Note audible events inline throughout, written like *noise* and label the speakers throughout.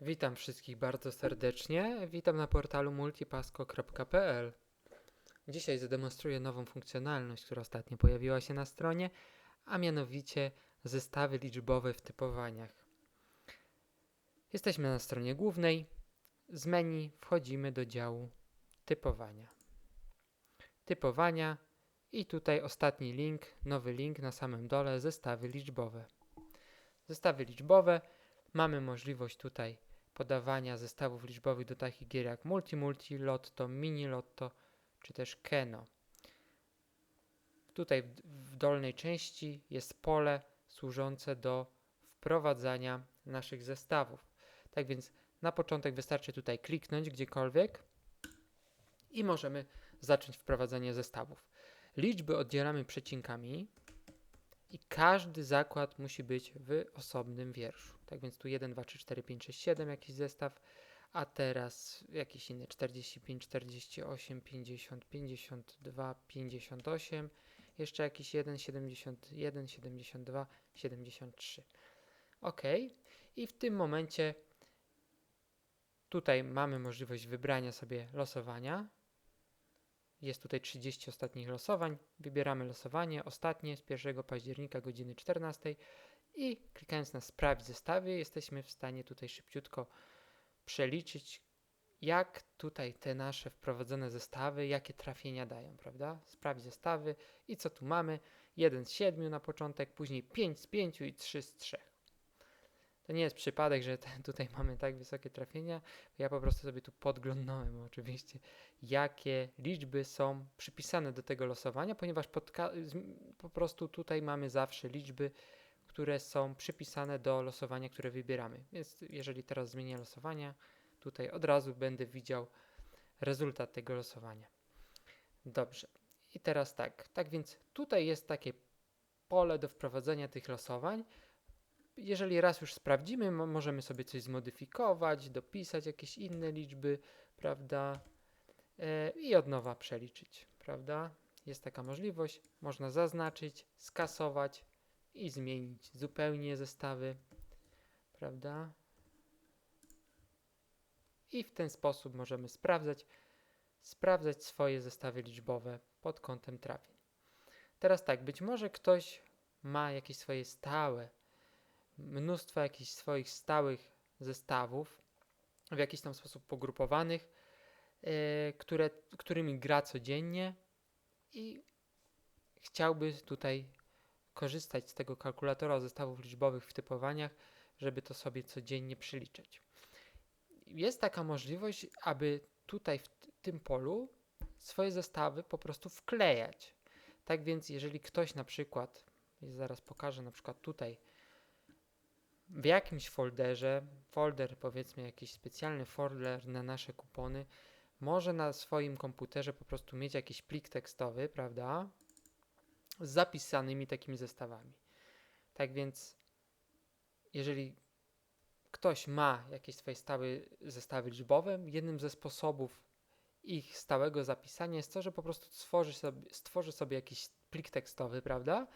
Speaker 1: Witam wszystkich bardzo serdecznie. Witam na portalu multipasko.pl. Dzisiaj zademonstruję nową funkcjonalność, która ostatnio pojawiła się na stronie, a mianowicie zestawy liczbowe w typowaniach. Jesteśmy na stronie głównej. Z menu wchodzimy do działu typowania. Typowania i tutaj ostatni link, nowy link na samym dole zestawy liczbowe. Zestawy liczbowe mamy możliwość tutaj podawania zestawów liczbowych do takich gier jak Multi Multi, Lotto, Mini Lotto czy też Keno. Tutaj w, w dolnej części jest pole służące do wprowadzania naszych zestawów. Tak więc na początek wystarczy tutaj kliknąć gdziekolwiek i możemy zacząć wprowadzanie zestawów. Liczby oddzielamy przecinkami i każdy zakład musi być w osobnym wierszu. Tak więc tu 1, 2, 3, 4, 5, 6, 7 jakiś zestaw, a teraz jakiś inny 45, 48, 50, 52, 58, jeszcze jakiś 1, 71, 72, 73. OK. I w tym momencie tutaj mamy możliwość wybrania sobie losowania. Jest tutaj 30 ostatnich losowań. Wybieramy losowanie ostatnie z 1 października godziny 14 i klikając na sprawdź zestawy jesteśmy w stanie tutaj szybciutko przeliczyć jak tutaj te nasze wprowadzone zestawy, jakie trafienia dają, prawda? Sprawdź zestawy i co tu mamy? 1 z 7 na początek, później 5 z 5 i 3 z 3. To nie jest przypadek, że te, tutaj *laughs* mamy tak wysokie trafienia. Ja po prostu sobie tu podglądnąłem *laughs* oczywiście, jakie liczby są przypisane do tego losowania, ponieważ po prostu tutaj mamy zawsze liczby, które są przypisane do losowania, które wybieramy. Więc jeżeli teraz zmienię losowania, tutaj od razu będę widział rezultat tego losowania. Dobrze. I teraz tak. Tak więc tutaj jest takie pole do wprowadzenia tych losowań jeżeli raz już sprawdzimy, możemy sobie coś zmodyfikować, dopisać jakieś inne liczby, prawda? E, I od nowa przeliczyć, prawda? Jest taka możliwość. Można zaznaczyć, skasować i zmienić zupełnie zestawy, prawda? I w ten sposób możemy sprawdzać, sprawdzać swoje zestawy liczbowe pod kątem trafień. Teraz tak, być może ktoś ma jakieś swoje stałe mnóstwo jakichś swoich stałych zestawów, w jakiś tam sposób pogrupowanych, yy, które, którymi gra codziennie i chciałby tutaj korzystać z tego kalkulatora zestawów liczbowych w typowaniach, żeby to sobie codziennie przeliczyć. Jest taka możliwość, aby tutaj w tym polu swoje zestawy po prostu wklejać. Tak więc, jeżeli ktoś na przykład, zaraz pokażę na przykład tutaj, w jakimś folderze, folder powiedzmy jakiś specjalny folder na nasze kupony, może na swoim komputerze po prostu mieć jakiś plik tekstowy, prawda, z zapisanymi takimi zestawami. Tak więc, jeżeli ktoś ma jakieś swoje stałe zestawy liczbowe, jednym ze sposobów ich stałego zapisania jest to, że po prostu stworzy sobie, stworzy sobie jakiś plik tekstowy, prawda?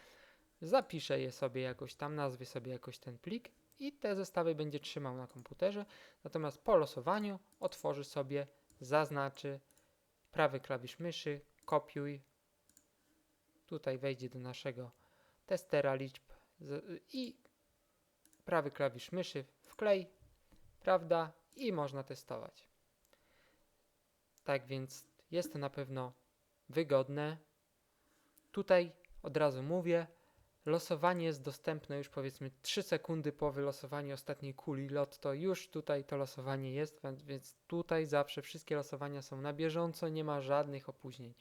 Speaker 1: Zapisze je sobie jakoś tam, nazwie sobie jakoś ten plik i te zestawy będzie trzymał na komputerze. Natomiast po losowaniu otworzy sobie, zaznaczy prawy klawisz myszy, kopiuj. Tutaj wejdzie do naszego testera liczb i prawy klawisz myszy wklej, prawda? I można testować. Tak więc jest to na pewno wygodne. Tutaj od razu mówię, Losowanie jest dostępne już powiedzmy 3 sekundy po wylosowaniu ostatniej kuli lotto. Już tutaj to losowanie jest, więc tutaj zawsze wszystkie losowania są na bieżąco, nie ma żadnych opóźnień.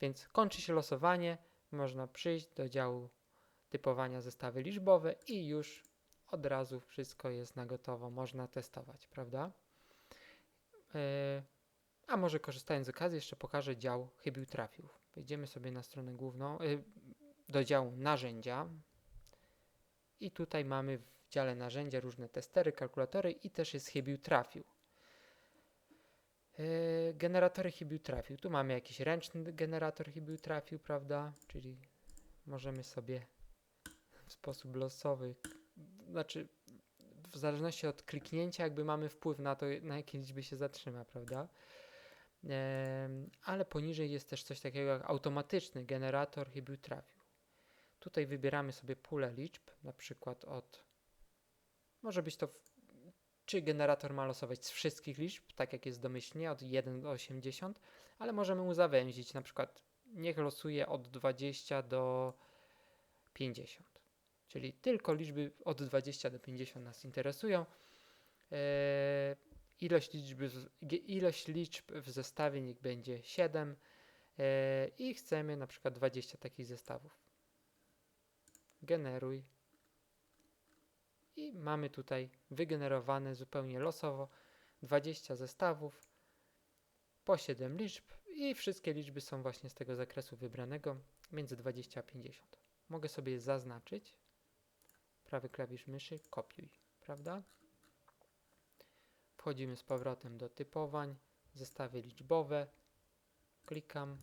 Speaker 1: Więc kończy się losowanie, można przyjść do działu typowania zestawy liczbowe i już od razu wszystko jest na gotowo, można testować, prawda? Yy, a może korzystając z okazji jeszcze pokażę dział chybił trafił. Wejdziemy sobie na stronę główną, yy, do działu narzędzia i tutaj mamy w dziale narzędzia różne testery, kalkulatory i też jest chybił trafił. Yy, generatory chybił trafił. Tu mamy jakiś ręczny generator chybił trafił, prawda? Czyli możemy sobie w sposób losowy, znaczy w zależności od kliknięcia jakby mamy wpływ na to, na jakie liczby się zatrzyma, prawda? Em, ale poniżej jest też coś takiego jak automatyczny generator chybił trafił. Tutaj wybieramy sobie pulę liczb, na przykład od, może być to, czy generator ma losować z wszystkich liczb, tak jak jest domyślnie, od 1 do 80, ale możemy mu zawęzić, na przykład niech losuje od 20 do 50. Czyli tylko liczby od 20 do 50 nas interesują. Eee, ilość, liczby, ilość liczb w zestawie niech będzie 7 eee, i chcemy na przykład 20 takich zestawów. Generuj. I mamy tutaj wygenerowane zupełnie losowo 20 zestawów po 7 liczb i wszystkie liczby są właśnie z tego zakresu wybranego między 20 a 50. Mogę sobie zaznaczyć. Prawy klawisz myszy, kopiuj, prawda? Wchodzimy z powrotem do typowań, zestawy liczbowe, klikam,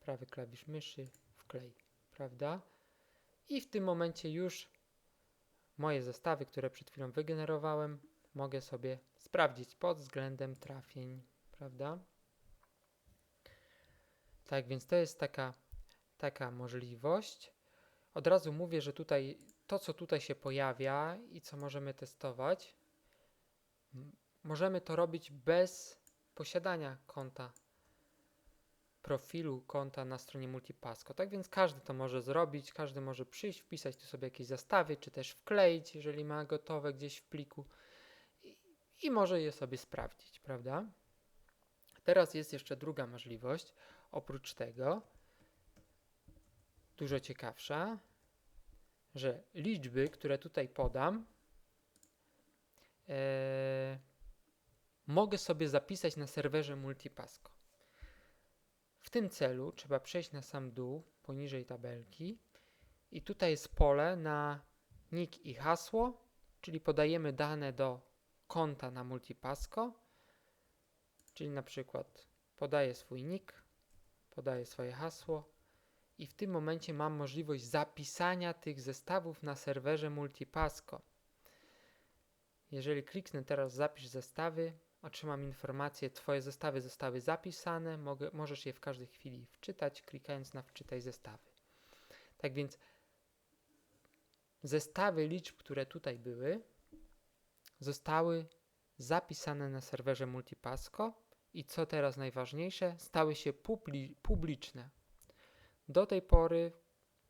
Speaker 1: prawy klawisz myszy, wklej, prawda? I w tym momencie już moje zestawy, które przed chwilą wygenerowałem, mogę sobie sprawdzić pod względem trafień, prawda? Tak więc to jest taka, taka możliwość. Od razu mówię, że tutaj to, co tutaj się pojawia i co możemy testować, możemy to robić bez posiadania konta, profilu konta na stronie Multipasco. Tak więc każdy to może zrobić, każdy może przyjść, wpisać tu sobie jakieś zestawy, czy też wkleić, jeżeli ma gotowe gdzieś w pliku i, i może je sobie sprawdzić, prawda? Teraz jest jeszcze druga możliwość, oprócz tego, dużo ciekawsza, że liczby, które tutaj podam, e, mogę sobie zapisać na serwerze Multipasco. W tym celu trzeba przejść na sam dół, poniżej tabelki i tutaj jest pole na nick i hasło, czyli podajemy dane do konta na Multipasco, czyli na przykład podaję swój nick, podaję swoje hasło, i w tym momencie mam możliwość zapisania tych zestawów na serwerze Multipasco. Jeżeli kliknę teraz zapisz zestawy, otrzymam informację, Twoje zestawy zostały zapisane, mogę, możesz je w każdej chwili wczytać, klikając na wczytaj zestawy. Tak więc zestawy liczb, które tutaj były, zostały zapisane na serwerze Multipasco i co teraz najważniejsze, stały się publi- publiczne. Do tej pory,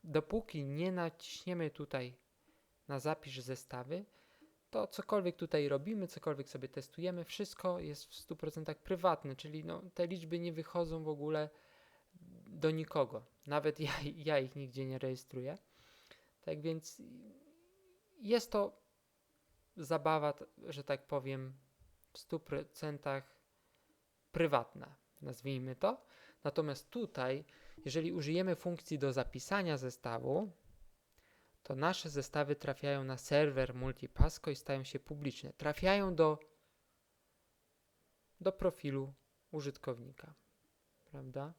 Speaker 1: dopóki nie naciśniemy tutaj na zapisz zestawy, to cokolwiek tutaj robimy, cokolwiek sobie testujemy, wszystko jest w 100% prywatne, czyli no, te liczby nie wychodzą w ogóle do nikogo. Nawet ja, *laughs* ja ich nigdzie nie rejestruję. Tak więc jest to zabawa, że tak powiem, w 100% prywatna, nazwijmy to. Natomiast tutaj, jeżeli użyjemy funkcji do zapisania zestawu, to nasze zestawy trafiają na serwer Multipasco i stają się publiczne. Trafiają do, do profilu użytkownika, prawda?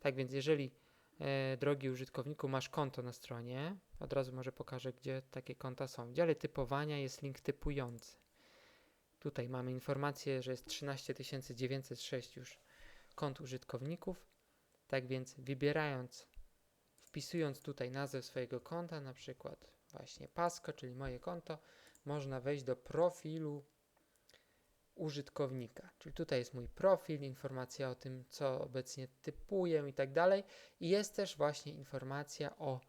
Speaker 1: Tak więc, jeżeli, e, drogi użytkowniku, masz konto na stronie, od razu może pokażę, gdzie takie konta są. W dziale typowania jest link typujący. Tutaj mamy informację, że jest 13 906 już kont użytkowników. Tak więc wybierając, wpisując tutaj nazwę swojego konta, na przykład właśnie Pasco, czyli moje konto, można wejść do profilu użytkownika. Czyli tutaj jest mój profil, informacja o tym, co obecnie typuję i tak dalej. I jest też właśnie informacja o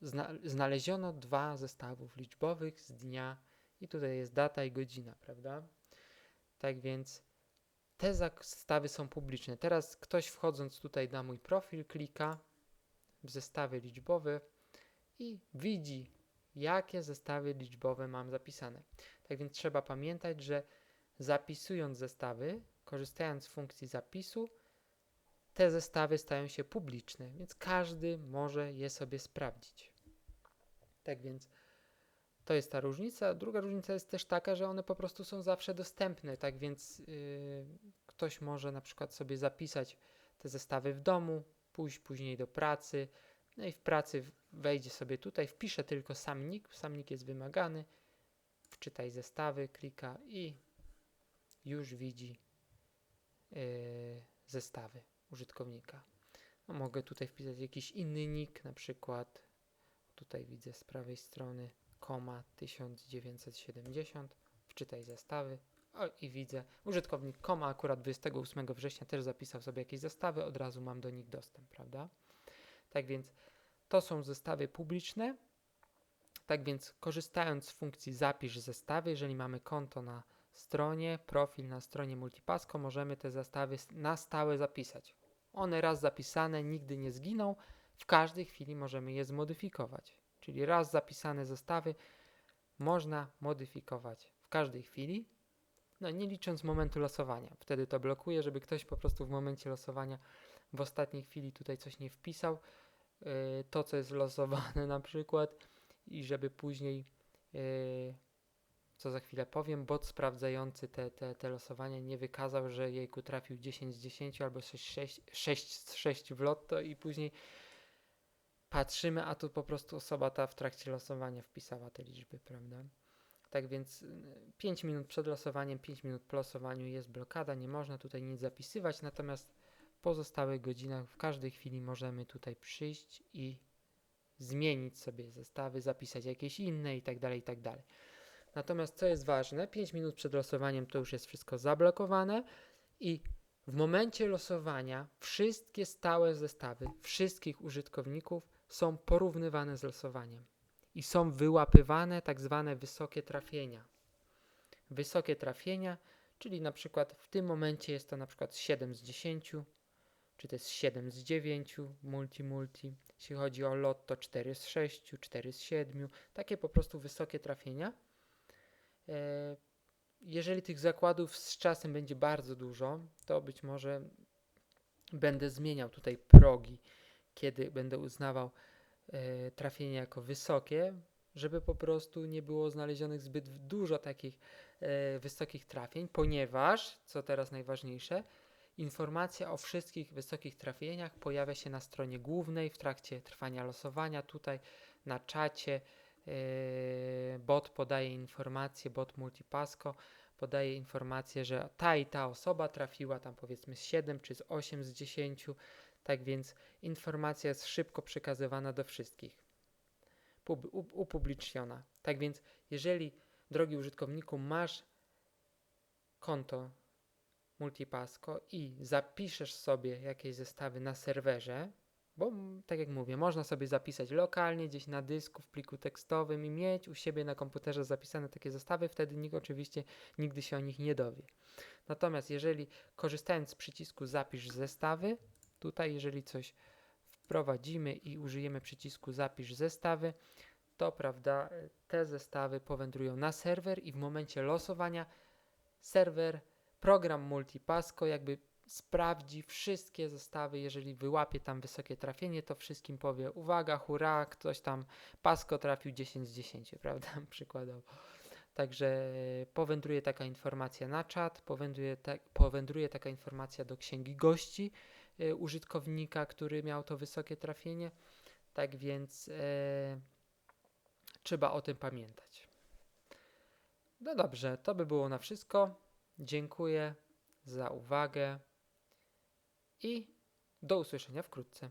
Speaker 1: zna znaleziono dwa zestawów liczbowych z dnia i tutaj jest data i godzina, prawda? Tak więc te zestawy są publiczne. Teraz ktoś wchodząc tutaj na mój profil klika zestawy liczbowe i widzi, jakie zestawy liczbowe mam zapisane. Tak więc trzeba pamiętać, że zapisując zestawy, korzystając z funkcji zapisu, te zestawy stają się publiczne, więc każdy może je sobie sprawdzić. Tak więc to jest ta różnica. Druga różnica jest też taka, że one po prostu są zawsze dostępne, tak więc yy, ktoś może na przykład sobie zapisać te zestawy w domu, pójść później do pracy, no i w pracy wejdzie sobie tutaj, wpisze tylko sam nick, sam nick jest wymagany, wczytaj zestawy, klika i już widzi yy, zestawy użytkownika. No, mogę tutaj wpisać jakiś inny nick, na przykład tutaj widzę z prawej strony koma 1970, wczytaj zestawy o, i widzę użytkownik koma akurat 28 września też zapisał sobie jakieś zestawy, od razu mam do nich dostęp, prawda? Tak więc to są zestawy publiczne. Tak więc korzystając z funkcji zapisz zestawy, jeżeli mamy konto na stronie, profil na stronie Multipasco, możemy te zestawy na stałe zapisać. One raz zapisane nigdy nie zginą, w każdej chwili możemy je zmodyfikować. Czyli raz zapisane zestawy można modyfikować w każdej chwili, no nie licząc momentu losowania. Wtedy to blokuje, żeby ktoś po prostu w momencie losowania w ostatniej chwili tutaj coś nie wpisał, yy, to co jest losowane na przykład i żeby później, yy, co za chwilę powiem, bot sprawdzający te, te, te losowania nie wykazał, że jejku trafił 10 z 10 albo 6, 6, 6 z 6 w lotto i później patrzymy, a tu po prostu osoba ta w trakcie losowania wpisała te liczby, prawda? Tak więc 5 minut przed losowaniem, 5 minut po losowaniu jest blokada, nie można tutaj nic zapisywać, natomiast w pozostałych godzinach w każdej chwili możemy tutaj przyjść i zmienić sobie zestawy, zapisać jakieś inne i tak dalej, i tak. Natomiast co jest ważne, 5 minut przed losowaniem to już jest wszystko zablokowane i w momencie losowania wszystkie stałe zestawy wszystkich użytkowników są porównywane z losowaniem i są wyłapywane tak zwane wysokie trafienia. Wysokie trafienia, czyli na przykład w tym momencie jest to na przykład 7 z 10, czy to jest 7 z 9 multi-multi. Jeśli chodzi o lotto 4 z 6, 4 z 7, takie po prostu wysokie trafienia. E, Jeżeli tych zakładów z czasem będzie bardzo dużo, to być może będę zmieniał tutaj progi, kiedy będę uznawał trafienia jako wysokie, żeby po prostu nie było znalezionych zbyt dużo takich e, wysokich trafień, ponieważ, co teraz najważniejsze, informacja o wszystkich wysokich trafieniach pojawia się na stronie głównej w trakcie trwania losowania. Tutaj na czacie e, bot podaje informację, bot Multipasco podaje informację, że ta i ta osoba trafiła tam powiedzmy z 7 czy z 8 z 10. Tak więc informacja jest szybko przekazywana do wszystkich, pub- up- upubliczniona. Tak więc, jeżeli, drogi użytkowniku, masz konto Multipasco i zapiszesz sobie jakieś zestawy na serwerze, bo tak jak mówię, można sobie zapisać lokalnie, gdzieś na dysku, w pliku tekstowym i mieć u siebie na komputerze zapisane takie zestawy, wtedy nikt oczywiście nigdy się o nich nie dowie. Natomiast jeżeli korzystając z przycisku zapisz zestawy, tutaj jeżeli coś wprowadzimy i użyjemy przycisku zapisz zestawy, to prawda, te zestawy powędrują na serwer i w momencie losowania serwer, program Multipasco jakby sprawdzi wszystkie zestawy, jeżeli wyłapie tam wysokie trafienie, to wszystkim powie uwaga, hurra, ktoś tam Pasco trafił 10 z 10, *laughs* prawda, przykładowo. Także powędruje taka informacja na czat, powędruje, ta, powędruje taka informacja do księgi gości użytkownika, który miał to wysokie trafienie. Tak więc e, trzeba o tym pamiętać. No dobrze, to by było na wszystko. Dziękuję za uwagę i do usłyszenia wkrótce.